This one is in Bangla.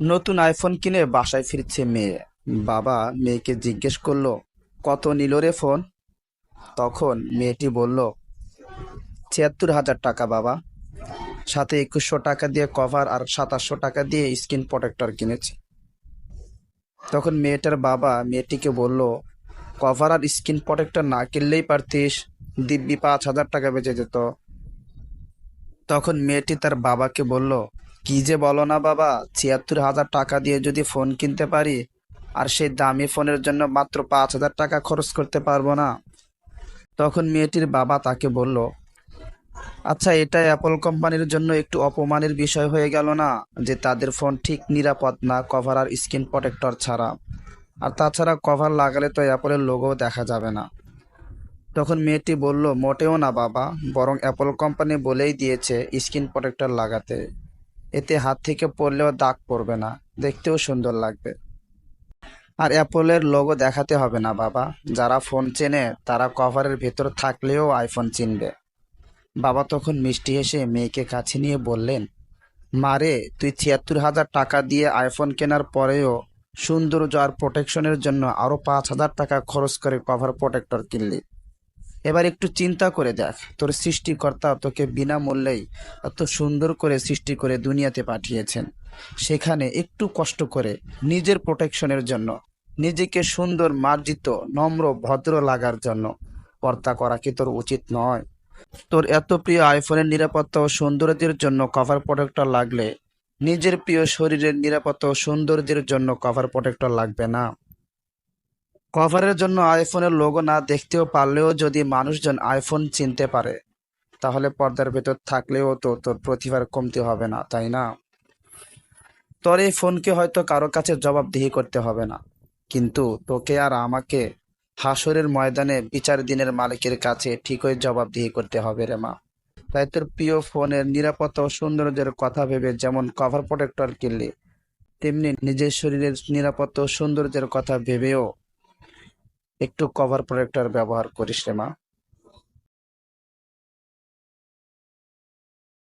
নতুন আইফোন কিনে বাসায় ফিরছে মেয়ে। বাবা মেয়েকে জিজ্ঞেস করল, কত নিল রে ফোন তখন মেয়েটি বলল, ছিয়াত্তর হাজার টাকা বাবা। সাথে একুশশো টাকা দিয়ে কভার আর সাতাশশো টাকা দিয়ে স্ক্রিন প্রোটেক্টর কিনেছি। তখন মেয়েটার বাবা মেয়েটিকে বলল কভার আর স্ক্রিন প্রোটেক্টর না কিনলেই পারতিস। দিব্যি পাঁচ হাজার টাকা বেঁচে যেত। তখন মেয়েটি তার বাবাকে বলল কি যে বলো না বাবা, ছিয়াত্তর হাজার টাকা দিয়ে যদি ফোন কিনতে পারি, আর সেই দামি ফোনের জন্য মাত্র পাঁচ হাজার টাকা খরচ করতে পারব না। তখন মেয়েটির বাবা তাকে বলল আচ্ছা এটা অ্যাপল কোম্পানির জন্য একটু অপমানের বিষয় হয়ে গেল না, যে তাদের ফোন ঠিক নিরাপদ না, কভার আর স্ক্রিন প্রোটেক্টর ছাড়া। আর তাছাড়া কভার লাগালে তো অ্যাপলের লোগো দেখা যাবে না। তখন মেয়েটি বলল, মোটেও না বাবা, বরং অ্যাপল কোম্পানি বলেই দিয়েছে স্ক্রিন প্রোটেক্টর লাগাতে। এতে হাত থেকে পড়লেও দাগ পড়বে না। দেখতেও সুন্দর লাগবে। আর অ্যাপলের লোগো দেখাতে হবে না, বাবা। যারা ফোন চেনে, তারা কভারের ভেতর থাকলেও আইফোন চিনবে। বাবা তখন মিষ্টি হেসে মেয়েকে কাছে নিয়ে বললেন মারে তুই ছিয়াত্তর হাজার টাকা দিয়ে আইফোন কেনার পরেও সৌন্দর্য আর প্রোটেকশনের জন্য আরও পাঁচ হাজার টাকা খরচ করে কভার প্রোটেক্টর কিনলি। এবার একটু চিন্তা করে দেখ। তোর সৃষ্টিকর্তা তোকে বিনামূল্যেই এত সুন্দর করে সৃষ্টি করে দুনিয়াতে পাঠিয়েছেন। সেখানে একটু কষ্ট করে নিজের প্রোটেকশনের জন্য, নিজেকে সুন্দর, মার্জিত, নম্র, ভদ্র লাগার জন্য। কর্তা করা কি তোর উচিত নয়? তোর এত প্রিয় আইফোনের নিরাপত্তা ও সৌন্দর্যের জন্য কভার প্রোটেক্টর লাগলে, নিজের প্রিয় শরীরের নিরাপত্তা ও সৌন্দর্যের জন্য কভার প্রোটেক্টর লাগবে না। কভারের জন্য আইফোনের লোগো না দেখতেও পারলেও যদি মানুষজন আইফোন চিনতে পারে, তাহলে পর্দার ভেতর থাকলেও তো তোর প্রতিভার কমতি হবে না, তাই না? তোর এই ফোনকে হয়তো কারও কাছে জবাবদিহি করতে হবে না, কিন্তু তোকে আর আমাকে হাসরের ময়দানে বিচার দিনের মালিকের কাছে ঠিকই জবাবদিহি করতে হবে রে মা। তাই তোর প্রিয় ফোনের নিরাপত্তা ও সৌন্দর্যের কথা ভেবে যেমন কভার প্রোটেক্টর কিনলি, তেমনি নিজের শরীরের নিরাপত্তা ও সৌন্দর্যের কথা ভেবেও একটু কভার প্রোটেক্টর ব্যবহার করিস রে মা।